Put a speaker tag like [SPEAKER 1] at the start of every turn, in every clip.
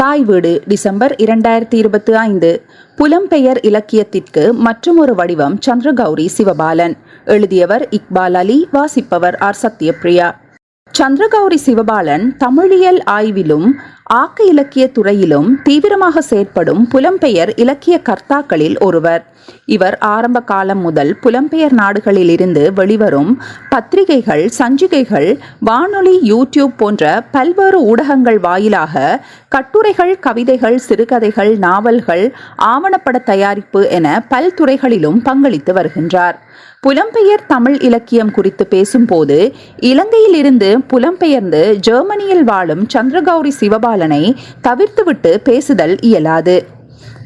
[SPEAKER 1] தாய் வீடு டிசம்பர் இரண்டாயிரத்தி இருபத்தி ஐந்து. புலம்பெயர் இலக்கியத்திற்கு மற்றுமொரு வடிவம் சந்திரகௌரி சிவபாலன். எழுதியவர் இக்பால் அலி வாசிப்பவர் ஆர் சத்யபிரியா சந்திரகௌரி சிவபாலன் தமிழியல் ஆய்விலும் ஆக்க இலக்கிய துறையிலும் தீவிரமாக செயற்படும் புலம்பெயர் இலக்கிய கர்த்தாக்களில் ஒருவர். இவர் ஆரம்ப காலம் முதல் புலம்பெயர் நாடுகளில் இருந்து வெளிவரும் பத்திரிகைகள் சஞ்சிகைகள் வானொலி யூடியூப் போன்ற பல்வேறு ஊடகங்கள் வாயிலாக கட்டுரைகள் கவிதைகள் சிறுகதைகள் நாவல்கள் ஆவணப்பட தயாரிப்பு என பல்துறைகளிலும் பங்களித்து வருகின்றார். புலம்பெயர் தமிழ் இலக்கியம் குறித்து பேசும்போது இலங்கையில் இருந்து புலம்பெயர்ந்து ஜெர்மனியில் வாழும் சந்திரகௌரி சிவபாலனை தவிர்த்துவிட்டு பேசுதல் இயலாது.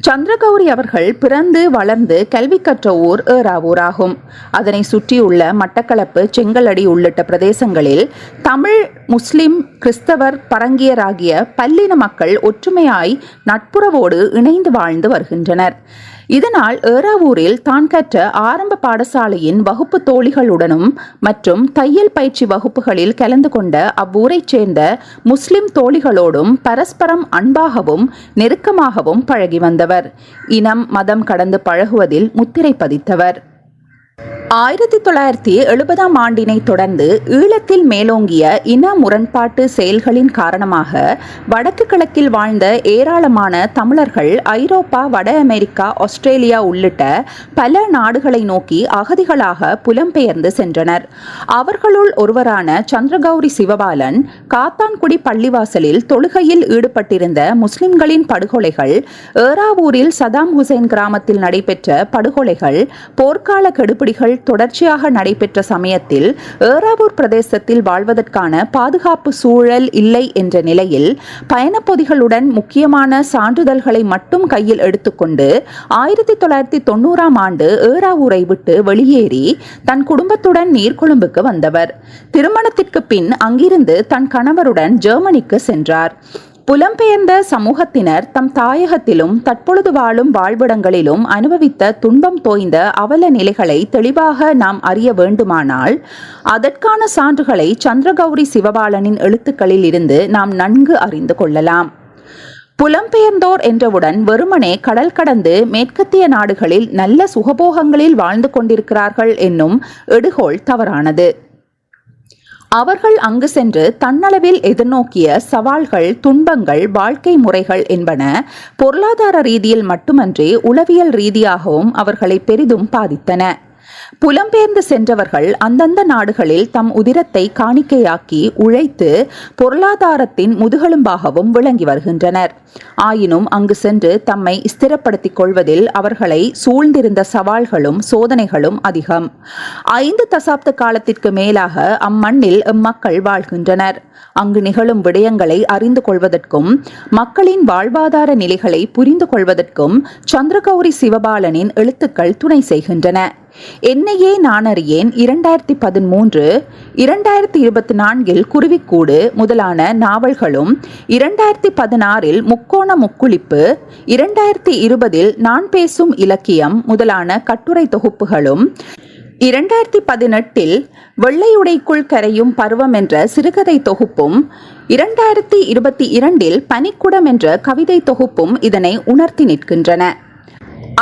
[SPEAKER 1] சந்திரகௌரி அவர்கள் பிறந்து வளர்ந்து கல்வி கற்ற ஊர் ஏறாவூர் ஆகும் அதனை சுற்றியுள்ள மட்டக்களப்பு செங்கலடி உள்ளிட்ட பிரதேசங்களில் தமிழ் முஸ்லிம் கிறிஸ்தவர் பரங்கியராகிய பல்லின மக்கள் ஒற்றுமையாய் நட்புறவோடு இணைந்து வாழ்ந்து வருகின்றனர். இதனால் ஏறாவூரில் தான் கற்ற ஆரம்ப பாடசாலையின் வகுப்பு தோழிகளுடனும் மற்றும் தையல் பயிற்சி வகுப்புகளில் கலந்து கொண்ட அவ்வூரைச் சேர்ந்த முஸ்லிம் தோழிகளோடும் பரஸ்பரம் அன்பாகவும் நெருக்கமாகவும் பழகி வந்தவர். இனம் மதம் கடந்து பழகுவதில் முத்திரை பதித்தவர். ஆயிரத்தி தொள்ளாயிரத்தி எழுபதாம் ஆண்டினை தொடர்ந்து ஈழத்தில் மேலோங்கிய இன முரண்பாட்டு செயல்களின் காரணமாக வடக்கு கிழக்கில் வாழ்ந்த ஏராளமான தமிழர்கள் ஐரோப்பா வட அமெரிக்கா ஆஸ்திரேலியா உள்ளிட்ட பல நாடுகளை நோக்கி அகதிகளாக புலம்பெயர்ந்து சென்றனர். அவர்களுள் ஒருவரான சந்திரகௌரி சிவபாலன் காத்தான்குடி பள்ளிவாசலில் தொழுகையில் ஈடுபட்டிருந்த முஸ்லிம்களின் படுகொலைகள் ஏறாவூரில் சதாம் ஹுசைன் கிராமத்தில் நடைபெற்ற படுகொலைகள் போர்க்கால கெடுபிடிகள் தொடர்ச்சியாக நடைபெற்ற சமயத்தில் ஏறாவூர் பிரதேசத்தில் வாழ்வதற்கான பாதுகாப்பு சூழல் இல்லை என்ற நிலையில் பயணப்பொதிகளுடன் முக்கியமான சான்றிதழ்களை மட்டும் கையில் எடுத்துக்கொண்டு ஆயிரத்தி தொள்ளாயிரத்தி தொண்ணூறாம் ஆண்டு ஏறாவூரை விட்டு வெளியேறி தன் குடும்பத்துடன் நீர்கொழும்புக்கு வந்தவர். திருமணத்திற்கு பின் அங்கிருந்து தன் கணவருடன் ஜெர்மனிக்கு சென்றார். புலம்பெயர்ந்த சமூகத்தினர் தம் தாயகத்திலும் தற்பொழுது வாழும் வாழ்விடங்களிலும் அனுபவித்த துன்பம் தோய்ந்த அவல நிலைகளை தெளிவாக நாம் அறிய வேண்டுமானால் அதற்கான சான்றுகளை சந்திரகௌரி சிவபாலனின் எழுத்துக்களில் இருந்து நாம் நன்கு அறிந்து கொள்ளலாம். புலம்பெயர்ந்தோர் என்றவுடன் வெறுமனே கடல் கடந்து மேற்கத்திய நாடுகளில் நல்ல சுகபோகங்களில் வாழ்ந்து கொண்டிருக்கிறார்கள் என்னும் எடுகோள் தவறானது. அவர்கள் அங்கு சென்று தன்னளவில் எதிர்நோக்கிய சவால்கள் துன்பங்கள் வாழ்க்கை முறைகள் என்பன பொருளாதார ரீதியில் மட்டுமன்றி உளவியல் ரீதியாகவும் அவர்களை பெரிதும் பாதித்தன. புலம்பெயர்ந்து சென்றவர்கள் அந்தந்த நாடுகளில் தம் உதிரத்தை காணிக்கையாக்கி உழைத்து பொருளாதாரத்தின் முதுகெலும்பாகவும் விளங்கி வருகின்றனர். ஆயினும் அங்கு சென்று தம்மை ஸ்திரப்படுத்திக் கொள்வதில் அவர்களை சூழ்ந்திருந்த சவால்களும் சோதனைகளும் அதிகம். ஐந்து தசாப்த காலத்திற்கு மேலாக அம்மண்ணில் மக்கள் வாழ்கின்றனர். அங்கு நிகழும் விடயங்களை அறிந்து கொள்வதற்கும் மக்களின் வாழ்வாதார நிலைகளை புரிந்து கொள்வதற்கும் சந்திரகௌரி சிவபாலனின் எழுத்துக்கள் துணை செய்கின்றன. என்னையே நான் அறியேன். இரண்டாயிரத்தி பதிமூன்று இரண்டாயிரத்தி இருபத்தி நான்கில் குருவிக்கூடு முதலான நாவல்களும் இரண்டாயிரத்தி பதினாறில் முக்கோண முக்குளிப்பு இரண்டாயிரத்தி இருபதில் நான் பேசும் இலக்கியம் முதலான கட்டுரை தொகுப்புகளும் இரண்டாயிரத்தி பதினெட்டில் வெள்ளையுடைக்குள் கரையும் பருவம் என்ற சிறுகதை தொகுப்பும் இரண்டாயிரத்தி இருபத்தி இரண்டில் பனிக்குடம் என்ற கவிதை தொகுப்பும் இதனை உணர்த்தி நிற்கின்றன.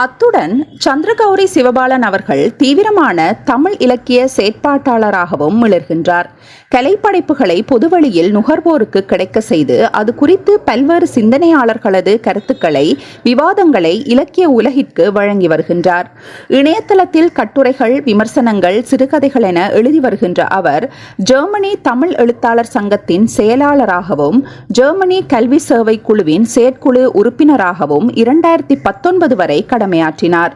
[SPEAKER 1] அத்துடன் சந்திரகௌரி சிவபாலன் அவர்கள் தீவிரமான தமிழ் இலக்கிய செயற்பாட்டாளராகவும் மிளர்கின்றார். கலைப்படைப்புகளை பொதுவழியில் நுகர்வோருக்கு கிடைக்க செய்து அது குறித்து பல்வேறு சிந்தனையாளர்களது கருத்துக்களை விவாதங்களை இலக்கிய உலகிற்கு வழங்கி வருகின்றார். இணையதளத்தில் கட்டுரைகள் விமர்சனங்கள் சிறுகதைகள் என எழுதி வருகின்ற அவர் ஜெர்மனி தமிழ் எழுத்தாளர் சங்கத்தின் செயலாளராகவும் ஜெர்மனி கல்வி சேவை குழுவின் செயற்குழு உறுப்பினராகவும் இரண்டாயிரத்தி பத்தொன்பது வரை கடமையாற்றினார்.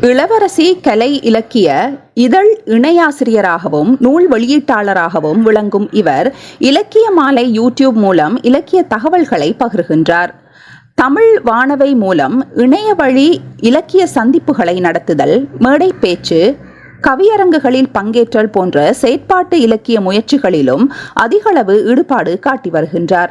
[SPEAKER 1] இளவரசி கலை இலக்கிய இதழ் இணையாசிரியராகவும் நூல் வெளியீட்டாளராகவும் விளங்கும் இவர் இலக்கிய மாலை யூடியூப் மூலம் இலக்கிய தகவல்களை பகிர்கின்றார். தமிழ் வானவை மூலம் இணைய வழி இலக்கிய சந்திப்புகளை நடத்துதல் மேடை பேச்சு கவியரங்குகளில் பங்கேற்றல் போன்ற செயற்பாட்டு இலக்கிய முயற்சிகளிலும் அதிகளவு ஈடுபாடு காட்டி வருகின்றார்.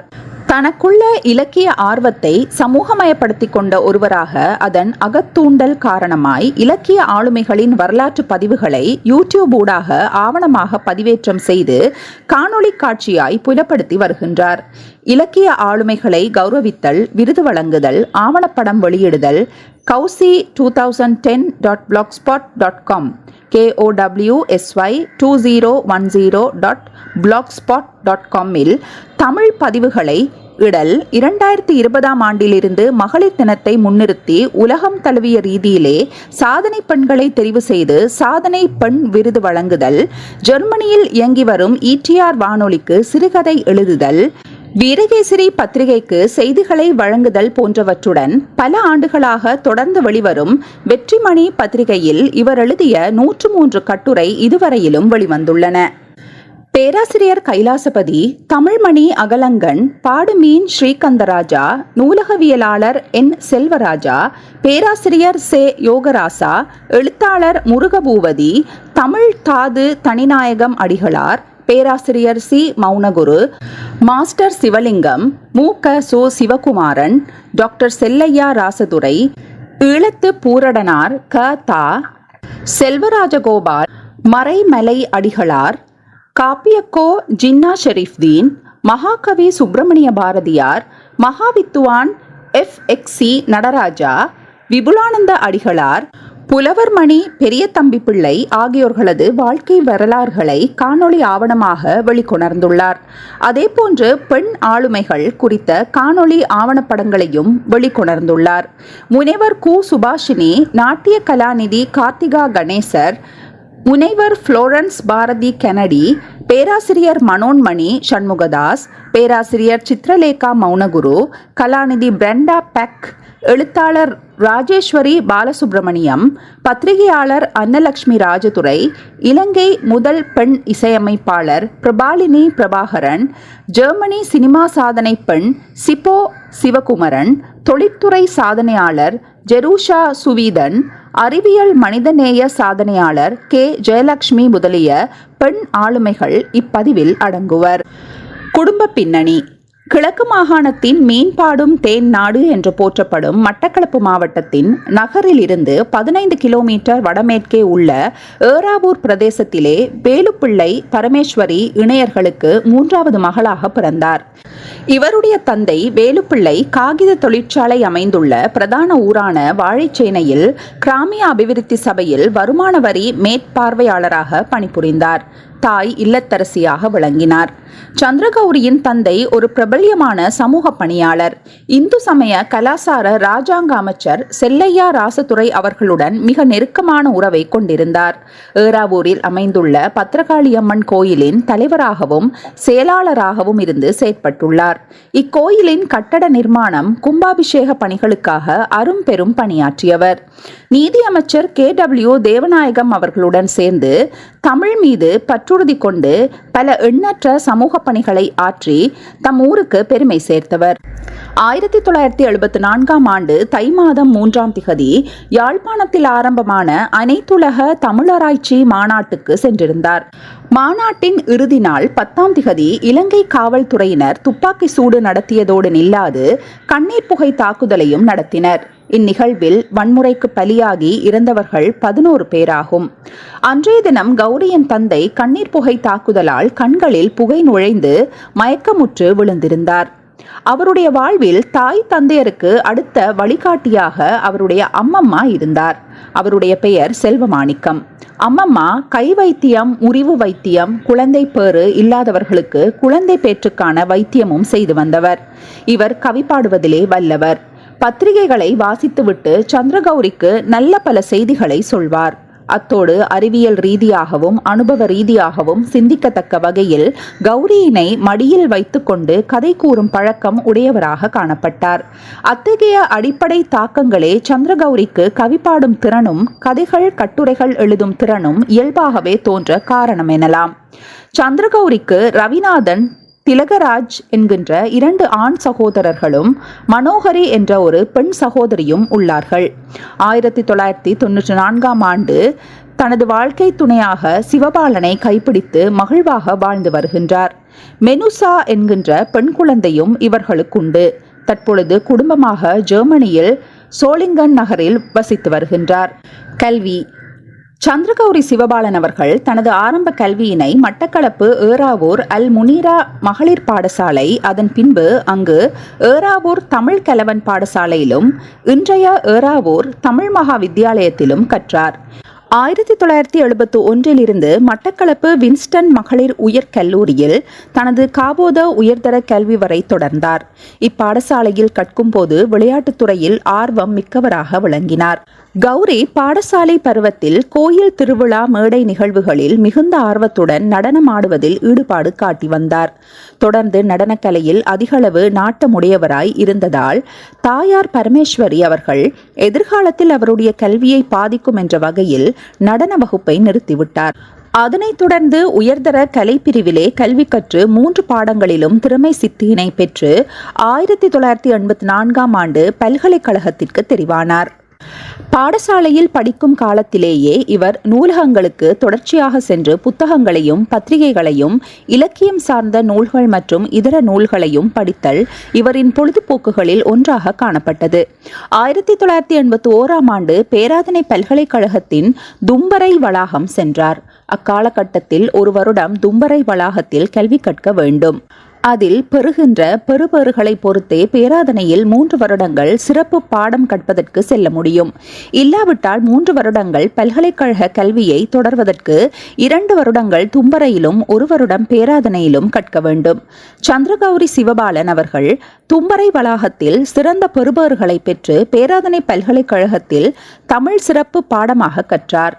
[SPEAKER 1] தனக்குள்ள இலக்கிய ஆர்வத்தை சமூகமயப்படுத்திக் கொண்ட ஒருவராக அதன் அகத்தூண்டல் காரணமாய் இலக்கிய ஆளுமைகளின் வரலாற்று பதிவுகளை யூடியூப் ஊடாக ஆவணமாக பதிவேற்றம் செய்து காணொளி காட்சியாய் புலப்படுத்தி வருகின்றார். இலக்கிய ஆளுமைகளை கௌரவித்தல் விருது வழங்குதல் ஆவணப்படம் வெளியிடுதல் Kowsy two thousand ten dot blogspot dot com KOWSY two zero one zero dot blogspot dot காமில் தமிழ் பதிவுகளை இடல் இரண்டாயிரத்தி இருபதாம் ஆண்டிலிருந்து மகளிர் தினத்தை முன்னிறுத்தி உலகம் தழுவிய ரீதியிலே சாதனை பெண்களை தெரிவு செய்து சாதனை பெண் விருது வழங்குதல் ஜெர்மனியில் இயங்கி வரும் இடிஆர் வானொலிக்கு சிறுகதை எழுதுதல் வீரகேசரி பத்திரிகைக்கு செய்திகளை வழங்குதல் போன்றவற்றுடன் பல ஆண்டுகளாக தொடர்ந்து வெளிவரும் வெற்றிமணி பத்திரிகையில் இவர் எழுதிய நூற்று மூன்று கட்டுரை இதுவரையிலும் வெளிவந்துள்ளன. பேராசிரியர் கைலாசபதி தமிழ்மணி அகலங்கன் பாடுமீன் ஸ்ரீகந்தராஜா நூலகவியலாளர் என் செல்வராஜா பேராசிரியர் சே. யோகராசா எழுத்தாளர் முருகபூவதி தமிழ் தாது தனிநாயகம் அடிகளார் பேராசிரியர் சி. மௌனகுரு மாஸ்டர் சிவலிங்கம் மு. க. சோ. சிவகுமாரன் டாக்டர் செல்லையா ராசதுரை ஈழத்து பூரடனார் க. தா. செல்வராஜகோபால் மறைமலை அடிகளார் காப்பியக்கோ ஜின்னா ஷெரீஃப்தீன் மகாகவி சுப்பிரமணிய பாரதியார் மகாவித்துவான் எஃப். எக்ஸி. நடராஜா விபுலானந்த அடிகளார் புலவர்மணி பெரிய தம்பி பிள்ளை ஆகியோர்களது வாழ்க்கை வரலாறுகளை காணொளி ஆவணமாக வெளிக்கொணர்ந்துள்ளார். அதேபோன்று பெண் ஆளுமைகள் குறித்த காணொளி ஆவணப்படங்களையும் வெளிக்கொணர்ந்துள்ளார். முனைவர் கு. சுபாஷினி நாட்டிய கலாநிதி கார்த்திகா கணேசர் முனைவர் புளோரன்ஸ் பாரதி கெனடி பேராசிரியர் மனோன்மணி சண்முகதாஸ் பேராசிரியர் சித்ரலேகா மௌனகுரு கலாநிதி பிரெண்டா பெக் எழுத்தாளர் ராஜேஸ்வரி பாலசுப்ரமணியம் பத்திரிகையாளர் அன்னலக்ஷ்மி ராஜதுரை இலங்கை முதல் பெண் இசையமைப்பாளர் பிரபாலினி பிரபாகரன் ஜெர்மனி சினிமா சாதனை பெண் சிப்போ சிவகுமரன் தொழிற்துறை சாதனையாளர் ஜெரூஷா சுவீதன் அறிவியல் மனிதநேய சாதனையாளர் கே. ஜெயலக்ஷ்மி முதலிய பெண் ஆளுமைகள் இப்பதிவில் அடங்குவர். குடும்ப பின்னணி. கிழக்கு மாகாணத்தின் மீன்பாடும் தேன் நாடு என்று போற்றப்படும் மட்டக்களப்பு மாவட்டத்தின் நகரில் இருந்து பதினைந்து கிலோமீட்டர் வடமேற்கே உள்ள ஏறாவூர் பிரதேசத்திலே வேலுப்பிள்ளை பரமேஸ்வரி இணையர்களுக்கு மூன்றாவது மகளாக பிறந்தார். இவருடைய தந்தை வேலுப்பிள்ளை காகித தொழிற்சாலை அமைந்துள்ள பிரதான ஊரான வாழைச்சேனையில் கிராமிய அபிவிருத்தி சபையில் வருமான வரி மேற்பார்வையாளராக பணிபுரிந்தார். தாய் இல்லத்தரசியாக விளங்கினார். சந்திரகௌரியின் தந்தை ஒரு பிரபல்யமான சமூக பணியாளர். இந்து சமய கலாசார ராஜாங்க அமைச்சர் செல்லையா ராசதுரை அவர்களுடன் மிக நெருக்கமான உறவை கொண்டிருந்தார். ஏறாவூரில் அமைந்துள்ள பத்திரகாளியம்மன் கோயிலின் தலைவராகவும் செயலாளராகவும் இருந்து செயற்பட்டுள்ளார். இக்கோயிலின் கட்டட நிர்மாணம் கும்பாபிஷேக பணிகளுக்காக அரும்பெரும் பணியாற்றியவர். நீதி அமைச்சர் கே. டபிள்யூ. தேவநாயகம் அவர்களுடன் சேர்ந்து தமிழ் மீது பற்றுறுதி கொண்டு பல எண்ணற்ற சமூக பணிகளை ஆற்றி தம் ஊருக்கு பெருமை சேர்த்தவர். ஆயிரத்தி தொள்ளாயிரத்தி எழுபத்தி நான்காம் ஆண்டு தை மாதம் மூன்றாம் திகதி யாழ்ப்பாணத்தில் ஆரம்பமான அனைத்துலக தமிழராய்ச்சி மாநாட்டுக்கு சென்றிருந்தார். மாநாட்டின் இறுதி நாள் பத்தாம் திகதி இலங்கை காவல்துறையினர் துப்பாக்கி சூடு நடத்தியதோடு நில்லாது கண்ணீர் புகை தாக்குதலையும் நடத்தினர். இந்நிகழ்வில் வன்முறைக்கு பலியாகி இறந்தவர்கள் பதினோரு பேராகும். அன்றைய தினம் கௌரியின் தந்தை கண்ணீர் புகை தாக்குதலால் கண்களில் புகை நுழைந்து மயக்கமுற்று விழுந்திருந்தார். அவருடைய வாழ்வில் தாய் தந்தையருக்கு அடுத்த வழிகாட்டியாக அவருடைய அம்மம்மா இருந்தார். அவருடைய பெயர் செல்வமாணிக்கம். அம்மம்மா கை வைத்தியம் முறிவு வைத்தியம் குழந்தை பேறு இல்லாதவர்களுக்கு குழந்தை பேற்றுக்கான வைத்தியமும் செய்து வந்தவர். இவர் கவி பாடுவதிலே வல்லவர். பத்திரிகைகளை வாசித்துவிட்டு சந்திரகௌரிக்கு நல்ல பல செய்திகளை சொல்வார். அத்தோடு அறிவியல் ரீதியாகவும் அனுபவ ரீதியாகவும் சிந்திக்கத்தக்க வகையில் கௌரியினை மடியில் வைத்துக்கொண்டு கதை கூறும் பழக்கம் உடையவராக காணப்பட்டார். அத்தகைய அடிப்படை தாக்கங்களே சந்திரகௌரிக்கு கவி பாடும் திறனும் கதைகள் கட்டுரைகள் எழுதும் திறனும் இயல்பாகவே தோன்ற காரணம் எனலாம். சந்திரகௌரிக்கு ரவிநாதன் திலகராஜ் என்கின்ற இரண்டு ஆண் சகோதரர்களும் மனோகரி என்ற ஒரு பெண் சகோதரியும் உள்ளார்கள். ஆயிரத்தி தொள்ளாயிரத்தி தொன்னூற்றி நான்காம் ஆண்டு தனது வாழ்க்கை துணையாக சிவபாலனை கைப்பிடித்து மகிழ்வாக வாழ்ந்து வருகின்றார். மெனுசா என்கின்ற பெண் குழந்தையும் இவர்களுக்குண்டு தற்பொழுது குடும்பமாக ஜெர்மனியில் சோலிங்கன் நகரில் வசித்து வருகின்றார். கல்வி சந்திரகௌரி சிவபாலன் அவர்கள் தனது ஆரம்ப கல்வியினை மட்டக்களப்பு ஏறாவூர் அல் முனீரா மகளிர் பாடசாலை அதன் பின்பு அங்கு ஏறாவூர் தமிழ் கலவன் பாடசாலையிலும் இன்றைய ஏறாவூர் தமிழ் மகா வித்தியாலயத்திலும் கற்றார். ஆயிரத்தி தொள்ளாயிரத்தி எழுபத்தி ஒன்றிலிருந்து மட்டக்களப்பு வின்ஸ்டன் மகளிர் உயர் கல்லூரியில் தனது காபோத உயர்தர கல்வி வரை தொடர்ந்தார். இப்பாடசாலையில் கற்கும்போது போது விளையாட்டுத்துறையில் ஆர்வம் மிக்கவராக விளங்கினார். கௌரி பாடசாலை பருவத்தில் கோயில் திருவிழா மேடை நிகழ்வுகளில் மிகுந்த ஆர்வத்துடன் நடனமாடுவதில் ஈடுபாடு காட்டி வந்தார். தொடர்ந்து நடனக்கலையில் அதிகளவு நாட்டமுடையவராய் இருந்ததால் தாயார் பரமேஸ்வரி அவர்கள் எதிர்காலத்தில் அவருடைய கல்வியை பாதிக்கும் என்ற வகையில் நடன வகுப்பை நிறுத்திவிட்டார். அதனைத் தொடர்ந்து உயர்தர கலைப்பிரிவிலே கல்வி கற்று மூன்று பாடங்களிலும் திறமை சித்தியினை பெற்று ஆயிரத்தி தொள்ளாயிரத்தி எண்பத்தி நான்காம் ஆண்டு பல்கலைக்கழகத்திற்கு தெரிவானார். பாடசாலையில் படிக்கும் காலத்திலேயே இவர் நூலகங்களுக்கு தொடர்ச்சியாக சென்று புத்தகங்களையும் பத்திரிகைகளையும் இலக்கியம் சார்ந்த நூல்கள் மற்றும் இதர நூல்களையும் படித்தல் இவரின் பொழுதுபோக்குகளில் ஒன்றாக காணப்பட்டது. ஆயிரத்தி தொள்ளாயிரத்தி எண்பத்தி ஓராம் ஆண்டு பேராதனை பல்கலைக்கழகத்தின் தும்பரை வளாகம் சென்றார். அக்காலகட்டத்தில் ஒரு வருடம் தும்பரை வளாகத்தில் கல்வி கற்க வேண்டும். அதில் பெறுகின்ற பெறுபேறுகளை பொறுத்தே பேராதனையில் மூன்று வருடங்கள் சிறப்பு பாடம் கற்பதற்கு செல்ல முடியும். இல்லாவிட்டால் மூன்று வருடங்கள் பல்கலைக்கழக கல்வியை தொடர்வதற்கு இரண்டு வருடங்கள் தும்பரையிலும் ஒரு வருடம் பேராதனையிலும் கற்க வேண்டும். சந்திரகௌரி சிவபாலன் அவர்கள் தும்பரை வளாகத்தில் சிறந்த பெறுபேறுகளை பெற்று பேராதனை பல்கலைக்கழகத்தில் தமிழ் சிறப்பு பாடமாக கற்றார்.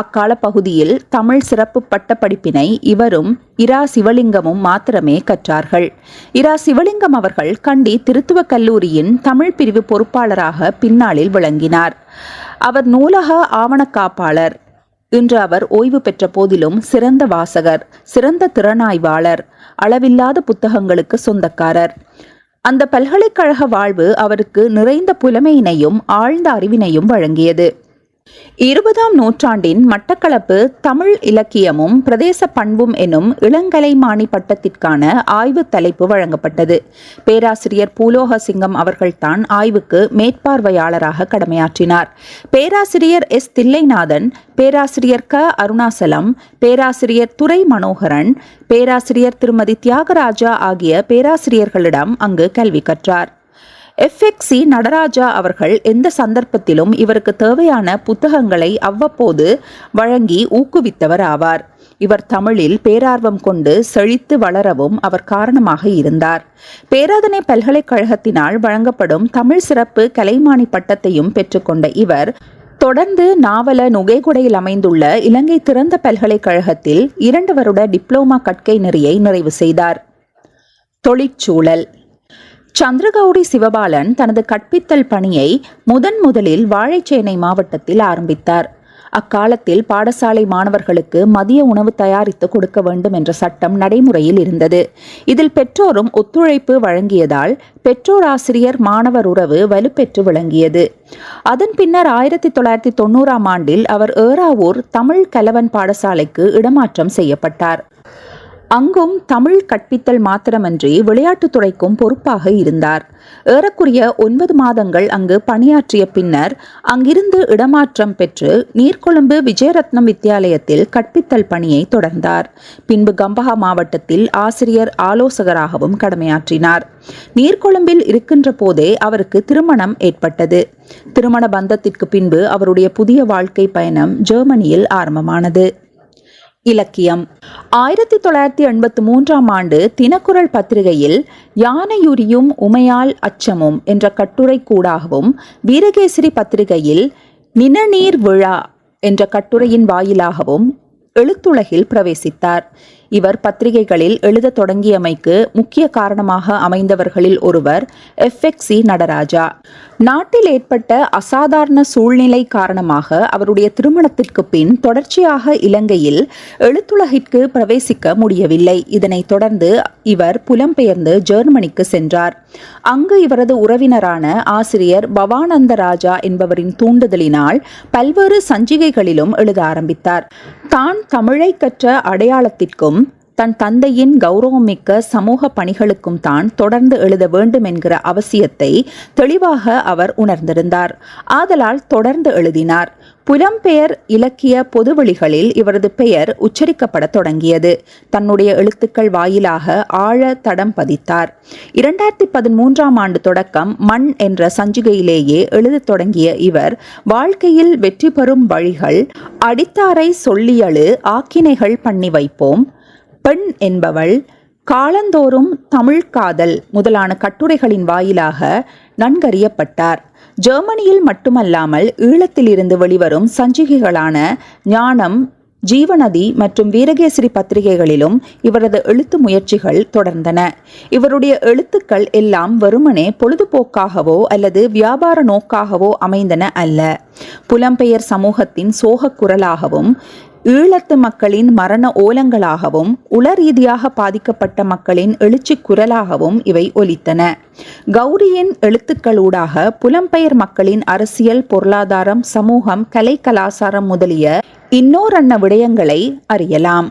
[SPEAKER 1] அக்கால பகுதியில் தமிழ் சிறப்பு பட்ட படிப்பினை இவரும் இரா சிவலிங்கமும் மாத்திரமே கற்றார்கள். இரா சிவலிங்கம் அவர்கள் கண்டி திருத்துவ கல்லூரியின் தமிழ் பிரிவு பொறுப்பாளராக பின்னாளில் விளங்கினார். அவர் நூலக ஆவணக்காப்பாளர். இன்று அவர் ஓய்வு பெற்ற போதிலும் சிறந்த வாசகர் சிறந்த திறனாய்வாளர் அளவில்லாத புத்தகங்களுக்கு சொந்தக்காரர். அந்த பல்கலைக்கழக வாழ்வு அவருக்கு நிறைந்த புலமையினையும் ஆழ்ந்த அறிவினையும் வழங்கியது. இருபதாம் நூற்றாண்டின் மட்டக்களப்பு தமிழ் இலக்கியமும் பிரதேச பண்பும் எனும் இளங்கலைமானி பட்டத்திற்கான ஆய்வு தலைப்பு வழங்கப்பட்டது. பேராசிரியர் பூலோக சிங்கம் அவர்கள்தான் ஆய்வுக்கு மேற்பார்வையாளராக கடமையாற்றினார். பேராசிரியர் எஸ். தில்லைநாதன் பேராசிரியர் க. அருணாசலம் பேராசிரியர் துரை மனோகரன் பேராசிரியர் திருமதி தியாகராஜா ஆகிய பேராசிரியர்களிடம் அங்கு கல்வி கற்றார். எஃப்எக்சி நடராஜா அவர்கள் எந்த சந்தர்ப்பத்திலும் இவருக்கு தேவையான புத்தகங்களை அவ்வப்போது வழங்கி ஊக்குவித்தவர் ஆவார். இவர் தமிழில் பேரார்வம் கொண்டு செழித்து வளரவும் அவர் காரணமாக இருந்தார். பேராதனை பல்கலைக்கழகத்தினால் வழங்கப்படும் தமிழ் சிறப்பு கலைமானி பட்டத்தையும் பெற்றுக்கொண்ட இவர் தொடர்ந்து நாவல நுகைகுடையில் அமைந்துள்ள இலங்கை திறந்த பல்கலைக்கழகத்தில் இரண்டு வருட டிப்ளோமா கற்கை நெறியை நிறைவு செய்தார். தொழிற்சூழல் சந்திரகௌரி சிவபாலன் தனது கற்பித்தல் பணியை முதன் முதலில் வாழைச்சேனை மாவட்டத்தில் ஆரம்பித்தார். அக்காலத்தில் பாடசாலை மாணவர்களுக்கு மதிய உணவு தயாரித்து கொடுக்க வேண்டும் என்ற சட்டம் நடைமுறையில் இருந்தது. இதில் பெற்றோரும் ஒத்துழைப்பு வழங்கியதால் பெற்றோர் ஆசிரியர் மாணவர் உறவு வலுப்பெற்று விளங்கியது. அதன் பின்னர் ஆயிரத்தி தொள்ளாயிரத்தி தொண்ணூறாம் ஆண்டில் அவர் ஏறாவூர் தமிழ் கலவன் பாடசாலைக்கு இடமாற்றம் செய்யப்பட்டார். அங்கும் தமிழ் கற்பித்தல் மாத்திரமன்றி விளையாட்டுத்துறைக்கும் பொறுப்பாக இருந்தார். ஏறக்குறைய ஒன்பது மாதங்கள் அங்கு பணியாற்றிய பின்னர் அங்கிருந்து இடமாற்றம் பெற்று நீர்கொழும்பு விஜயரத்னம் வித்தியாலயத்தில் கற்பித்தல் பணியை தொடர்ந்தார். பின்பு கம்பஹா மாவட்டத்தில் ஆசிரியர் ஆலோசகராகவும் கடமையாற்றினார். நீர்கொழும்பில் இருக்கின்ற போதே அவருக்கு திருமணம் ஏற்பட்டது. திருமண பந்தத்திற்கு பின்பு அவருடைய புதிய வாழ்க்கை பயணம் ஜெர்மனியில் ஆரம்பமானது. இலக்கியம். ஆயிரத்தி தொள்ளாயிரத்தி எண்பத்தி மூன்றாம் ஆண்டு தினக்குரல் பத்திரிகையில் யானையுரியும் உமையால் அச்சமும் என்ற கட்டுரை கூடாகவும் வீரகேசரி பத்திரிகையில் நிணநீர் விழா என்ற கட்டுரையின் வாயிலாகவும் எழுத்துலகில் பிரவேசித்தார். இவர் பத்திரிகைகளில் எழுத தொடங்கியமைக்கு முக்கிய காரணமாக அமைந்தவர்களில் ஒருவர் எஃப்எக்சி நடராஜா. நாட்டில் ஏற்பட்ட அசாதாரண சூழ்நிலை காரணமாக அவருடைய திருமணத்திற்கு பின் தொடர்ச்சியாக இலங்கையில் எழுத்துலகிற்கு பிரவேசிக்க முடியவில்லை. இதனைத் தொடர்ந்து இவர் புலம்பெயர்ந்து ஜெர்மனிக்கு சென்றார். அங்கு இவரது உறவினரான ஆசிரியர் பவானந்த ராஜா என்பவரின் தூண்டுதலினால் பல்வேறு சஞ்சிகைகளிலும் எழுத ஆரம்பித்தார். தான் தமிழை கற்ற அடையாளத்திற்கும் தன் தந்தையின் கௌரவமிக்க சமூக பணிகளுக்கும் தான் தொடர்ந்து எழுத வேண்டும் என்கிற அவசியத்தை தெளிவாக அவர் உணர்ந்திருந்தார். ஆதலால் தொடர்ந்து எழுதினார். புலம்பெயர் இலக்கிய பொதுவெளிகளில் இவரது பெயர் உச்சரிக்கப்பட தொடங்கியது. தன்னுடைய எழுத்துக்கள் வாயிலாக ஆழ தடம் பதித்தார். இரண்டாயிரத்தி பதிமூன்றாம் ஆண்டு தொடக்கம் மண் என்ற சஞ்சிகையிலேயே எழுதத் தொடங்கிய இவர் வாழ்க்கையில் வெற்றி பெறும் வழிகள் அடித்தாரை சொல்லியழு ஆக்கினைகள் பண்ணி வைப்போம் பெண் என்பவள் காலந்தோறும் தமிழ் காதல் முதலான கட்டுரைகளின் வாயிலாக நன்கறியப்பட்டார். ஜெர்மனியில் மட்டுமல்லாமல் ஈழத்திலிருந்து வெளிவரும் சஞ்சிகைகளான ஞானம் ஜீவநதி மற்றும் வீரகேசரி பத்திரிகைகளிலும் இவரது எழுத்து முயற்சிகள் தொடர்ந்தன. இவருடைய எழுத்துக்கள் எல்லாம் வெறுமனே பொழுதுபோக்காகவோ அல்லது வியாபார நோக்காகவோ அமைந்தன அல்ல. புலம்பெயர் சமூகத்தின் சோகக் குரலாகவும் ஈழத்து மக்களின் மரண ஓலங்களாகவும் உள ரீதியாக பாதிக்கப்பட்ட மக்களின் எழுச்சி குரலாகவும் இவை ஒலித்தன. கௌரியின் எழுத்துக்களூடாக புலம்பெயர் மக்களின் அரசியல் பொருளாதாரம் சமூகம் கலை கலாசாரம் முதலிய இன்னோரன்ன விடயங்களை அறியலாம்.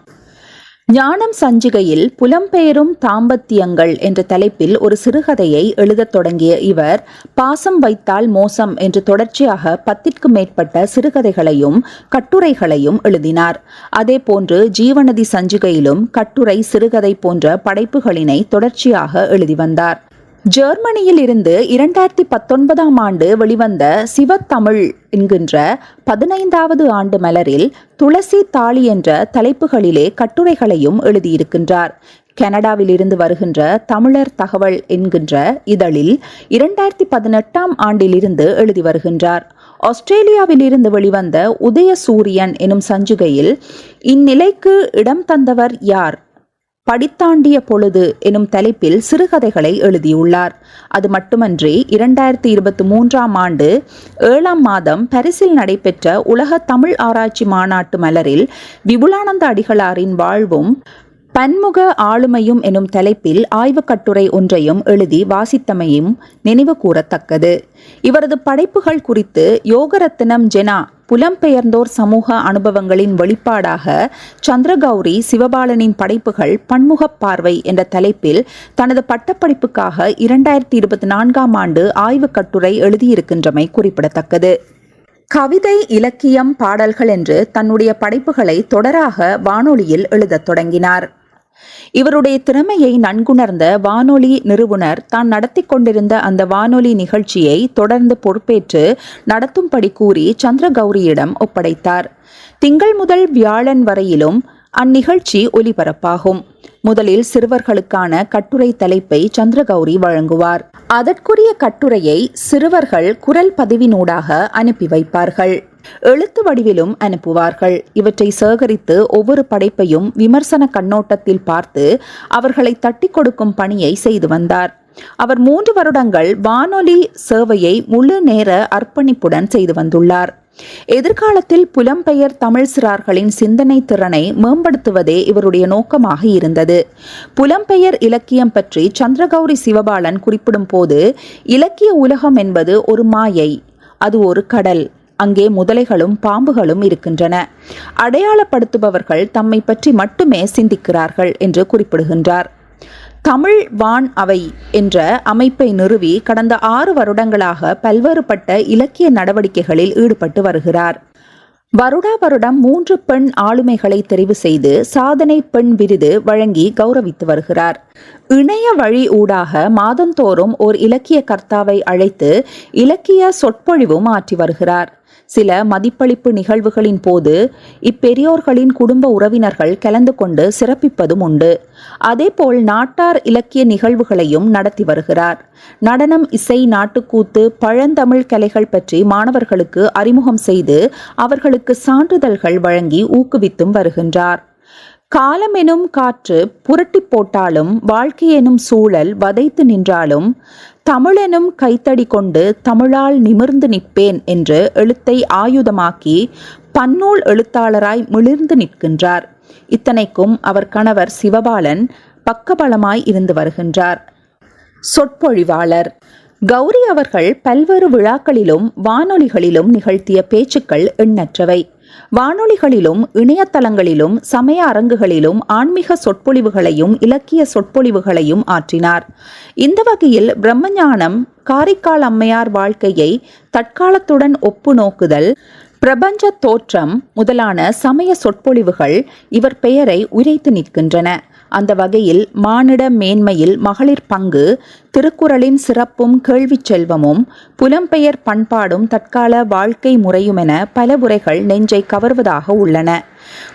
[SPEAKER 1] ஞானம் சஞ்சிகையில் புலம்பெயரும் தாம்பத்தியங்கள் என்ற தலைப்பில் ஒரு சிறுகதையை எழுதத் தொடங்கிய இவர் பாசம் வைத்தால் மோசம் என்று தொடர்ச்சியாக பத்திற்கும் மேற்பட்ட சிறுகதைகளையும் கட்டுரைகளையும் எழுதினார். அதே போன்று ஜீவநதி சஞ்சிகையிலும் கட்டுரை சிறுகதை போன்ற படைப்புகளினை தொடர்ச்சியாக எழுதி வந்தார். ஜெர்மனியில் இருந்து இரண்டாயிரத்தி பத்தொன்பதாம் ஆண்டு வெளிவந்த சிவத்தமிழ் என்கின்ற பதினைந்தாவது ஆண்டு மலரில் துளசி தாளி என்ற தலைப்புகளிலே கட்டுரைகளையும் எழுதியிருக்கின்றார். கனடாவில் இருந்து வருகின்ற தமிழர் தகவல் என்கின்ற இதழில் இரண்டாயிரத்தி பதினெட்டாம் ஆண்டிலிருந்து எழுதி வருகின்றார். ஆஸ்திரேலியாவில் இருந்து வெளிவந்த உதய சூரியன் எனும் சஞ்சிகையில் இந்நிலைக்கு இடம் தந்தவர் யார்? படித்தாண்டிய பொழுது எனும் தலைப்பில் சிறுகதைகளை எழுதியுள்ளார். அது மட்டுமன்றி இரண்டாயிரத்தி இருபத்தி மூன்றாம் ஆண்டு ஏழாம் மாதம் பரிசில் நடைபெற்ற உலக தமிழ் ஆராய்ச்சி மாநாட்டு மலரில் விபுலானந்த அடிகளாரின் வாழ்வும் பன்முக ஆளுமையும் எனும் தலைப்பில் ஆய்வுக் கட்டுரை ஒன்றையும் எழுதி வாசித்தமையும் நினைவு கூறத்தக்கது இவரது படைப்புகள் குறித்து யோகரத்னம் ஜெனா புலம்பெயர்ந்தோர் சமூக அனுபவங்களின் வெளிப்பாடாக சந்திரகௌரி சிவபாலனின் படைப்புகள் பன்முகப் பார்வை என்ற தலைப்பில் தனது பட்டப்படிப்புக்காக இரண்டாயிரத்தி இருபத்தி நான்காம் ஆண்டு ஆய்வுக் கட்டுரை எழுதியிருக்கின்றமை குறிப்பிடத்தக்கது. கவிதை இலக்கியம் பாடல்கள் என்று தன்னுடைய படைப்புகளை தொடராக வானொலியில் எழுதத் தொடங்கினார். இவருடைய திறமையை நன்குணர்ந்த வானொலி நிறுவனர் தான் நடத்தி கொண்டிருந்த அந்த வானொலி நிகழ்ச்சியை தொடர்ந்து பொறுப்பேற்று நடத்தும்படி கூறி சந்திரகௌரியிடம் ஒப்படைத்தார். திங்கள் முதல் வியாழன் வரையிலும் அந்நிகழ்ச்சி ஒலிபரப்பாகும். முதலில் சிறுவர்களுக்கான கட்டுரை தலைப்பை சந்திரகௌரி வழங்குவார். அதற்குரிய கட்டுரையை சிறுவர்கள் குரல் பதிவினூடாக அனுப்பி வைப்பார்கள். எழுத்து வடிவிலும் அனுப்புவார்கள். இவற்றை சேகரித்து ஒவ்வொரு படைப்பையும் விமர்சன கண்ணோட்டத்தில் பார்த்து அவர்களை தட்டி கொடுக்கும் பணியை செய்து வந்தார். அவர் மூன்று வருடங்கள் வானொலி சேவையை முழு நேர அர்ப்பணிப்புடன் செய்து வந்துள்ளார். எதிர்காலத்தில் புலம்பெயர் தமிழ் சிறார்களின் சிந்தனை திறனை மேம்படுத்துவதே இவருடைய நோக்கமாக இருந்தது. புலம்பெயர் இலக்கியம் பற்றி சந்திரகௌரி சிவபாலன் குறிப்பிடும் போது இலக்கிய உலகம் என்பது ஒரு மாயை அது ஒரு கடல். அங்கே முதலைகளும் பாம்புகளும் இருக்கின்றன. அடையாளப்படுத்துபவர்கள் தம்மை பற்றி மட்டுமே சிந்திக்கிறார்கள் என்று குறிப்பிடுகின்றார். தமிழ் வான் அவை என்ற அமைப்பை நிறுவி கடந்த ஆறு வருடங்களாக பல்வேறுபட்ட இலக்கிய நடவடிக்கைகளில் ஈடுபட்டு வருகிறார். வருடா வருடம் மூன்று பெண் ஆளுமைகளை தெரிவு செய்து சாதனை பெண் விருது வழங்கி கௌரவித்து வருகிறார். இணைய வழி ஊடாக மாதந்தோறும் ஓர் இலக்கிய கர்த்தாவை அழைத்து இலக்கிய சொற்பொழிவும் ஆற்றி வருகிறார். சில மதிப்பளிப்பு நிகழ்வுகளின் போது இப்பெரியோர்களின் குடும்ப உறவினர்கள் கலந்து கொண்டு சிறப்பிப்பதும் உண்டு. அதேபோல் நாட்டார் இலக்கிய நிகழ்வுகளையும் நடத்தி வருகிறார். நடனம் இசை நாட்டுக்கூத்து பழந்தமிழ் கலைகள் பற்றி மாணவர்களுக்கு அறிமுகம் செய்து அவர்களுக்கு சான்றிதழ்கள் வழங்கி ஊக்குவித்தும் வருகின்றார். காலம் எனும் காற்று புரட்டி போட்டாலும் வாழ்க்கை எனும் சூழல் வதைத்து நின்றாலும் தமிழெனும் கைத்தடி கொண்டு தமிழால் நிமிர்ந்து நிற்பேன் என்று எழுத்தை ஆயுதமாக்கி பன்னூல் எழுத்தாளராய் மிளிர்ந்து நிற்கின்றார். இத்தனைக்கும் அவர் கணவர் சிவபாலன் பக்கபலமாய் இருந்து வருகின்றார். சொற்பொழிவாளர். கௌரி அவர்கள் பல்வேறு விழாக்களிலும் வானொலிகளிலும் நிகழ்த்திய பேச்சுக்கள் எண்ணற்றவை. வானொலிகளிலும் இணையதளங்களிலும் சமய அரங்குகளிலும் ஆன்மீக சொற்பொழிவுகளையும் இலக்கிய சொற்பொழிவுகளையும் ஆற்றினார். இந்த வகையில் பிரம்மஞானம் காரைக்கால் அம்மையார் வாழ்க்கையை தற்காலத்துடன் ஒப்பு நோக்குதல் பிரபஞ்ச தோற்றம் முதலான சமய சொற்பொழிவுகள் இவர் பெயரை உரைத்து நிற்கின்றன. அந்த வகையில் மானிட மேன்மையில் மகளிர் பங்கு திருக்குறளின் சிறப்பும் கேள்விச் செல்வமும் புலம்பெயர் பண்பாடும் தற்கால வாழ்க்கை முறையுமென பல உரைகள் நெஞ்சை கவர்வதாக உள்ளன.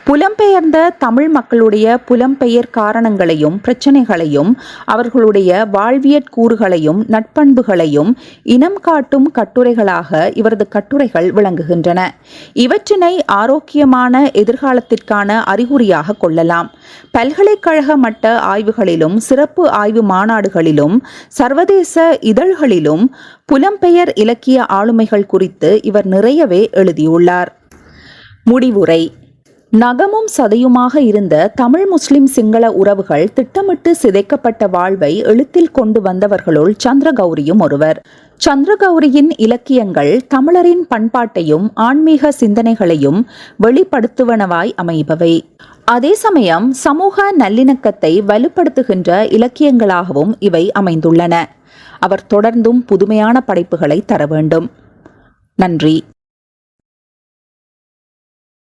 [SPEAKER 1] புலம்பெயர்ந்த தமிழ் மக்களுடைய புலம்பெயர் காரணங்களையும் பிரச்சனைகளையும் அவர்களுடைய வாழ்வியற் கூறுகளையும் நட்பண்புகளையும் இனம் காட்டும் கட்டுரைகளாக இவரது கட்டுரைகள் விளங்குகின்றன. இவற்றினை ஆரோக்கியமான எதிர்காலத்திற்கான அறிகுறியாக கொள்ளலாம். பல்கலைக்கழக மட்ட ஆய்வுகளிலும் சிறப்பு ஆய்வு மாநாடுகளிலும் சர்வதேச இதழ்களிலும் புலம்பெயர் இலக்கிய ஆளுமைகள் குறித்து இவர் நிறையவே எழுதியுள்ளார். முடிவுரை. நகமும் சதையுமாக இருந்த தமிழ் முஸ்லிம் சிங்கள உறவுகள் திட்டமிட்டு சிதைக்கப்பட்ட வாழ்வை எழுத்தில் கொண்டு வந்தவர்களுள் சந்திரகௌரியும் ஒருவர். சந்திரகௌரியின் இலக்கியங்கள் தமிழரின் பண்பாட்டையும் ஆன்மீக சிந்தனைகளையும் வெளிப்படுத்துவனவாய் அமைபவை. அதே சமயம் சமூக நல்லிணக்கத்தை வலுப்படுத்துகின்ற இலக்கியங்களாகவும் இவை அமைந்துள்ளன. அவர் தொடர்ந்தும் புதுமையான படைப்புகளை தர வேண்டும். நன்றி.